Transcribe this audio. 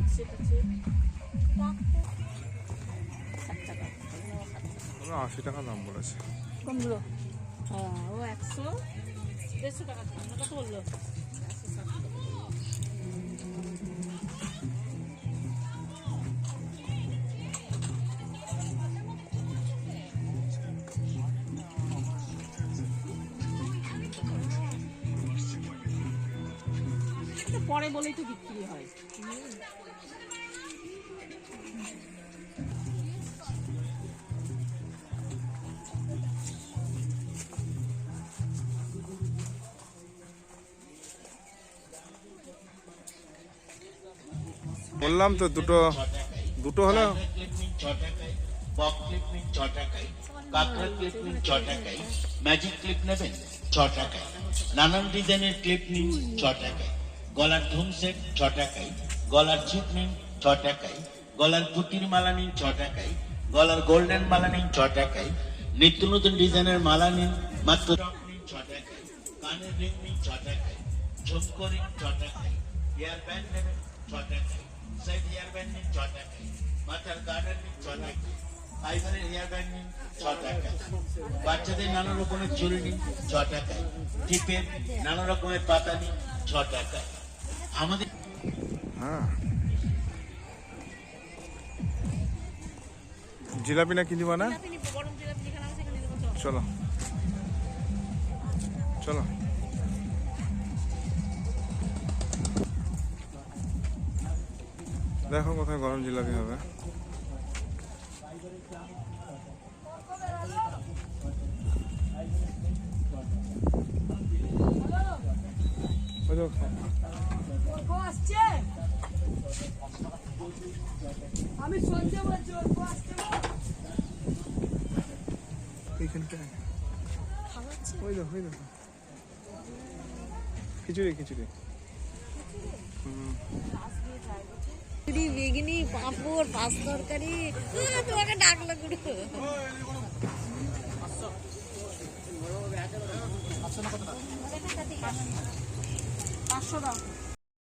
পিছে ওরা আশি টাকা দাম বলেছে। কোনগুলো হ্যাঁ ও একশো দেড়শো টাকা কত বলল? এটা পরে বলেই তো বিক্রি হয়। বললাম তো দুটো দুটো হলো। ক্লিপ নিন ছ টাকায় বক ক্লিপ নিন ছ টাকায় কাঁকড়া ক্লিপ নিন ছ টাকায় ম্যাজিক ক্লিপ নেবেন ছ টাকায় নানান ডিজাইনের ক্লিপ নিন ছ টাকায় গলার ধুম সেট ছ টাকায় গলার চিপ নিন ছ টাকায় গলার পুটির মালা নিন ছ টাকায় গলার গোল্ডেন মালা নিন ছ টাকায় নিত্য নতুন ডিজাইনের মালা নিন মাত্র নিন ছ টাকায় কানের রিং নিন ছ টাকায় ঝুমকো রিং ছ টাকায় হেয়ার ব্যান্ড নেবেন ছ টাকায় সাইড হেয়ার ব্যান্ড নিন ছ টাকায় মাথার গার্ডার নিন ছ টাকায় ফাইবারের হেয়ার ব্যান্ড নিন ছ টাকায় বাচ্চাদের নানা রকমের চুরি নিন ছ টাকায় টিপের নানা রকমের পাতা নিন ছ টাকায় আমাদের হ্যাঁ। জিলাপি না কিনবা না জিলাপি নিবো, গরম জিলাপি যেখানে আছে সেখানে নেব, চল। চলো। চলো। দেখো কোথায় গরম জিলাপি হবে। ওই দেখো, আমি সঞ্জয় বলছি বউ আসছে না? ওই দেখো ওই দেখো। খিচুড়ি খিচুড়ি। খিচুড়ি, বেগুনি পাঁপড় পাঁচ তরকারি। তোমাকে ডাকলো গুরু। পাঁচশো দাও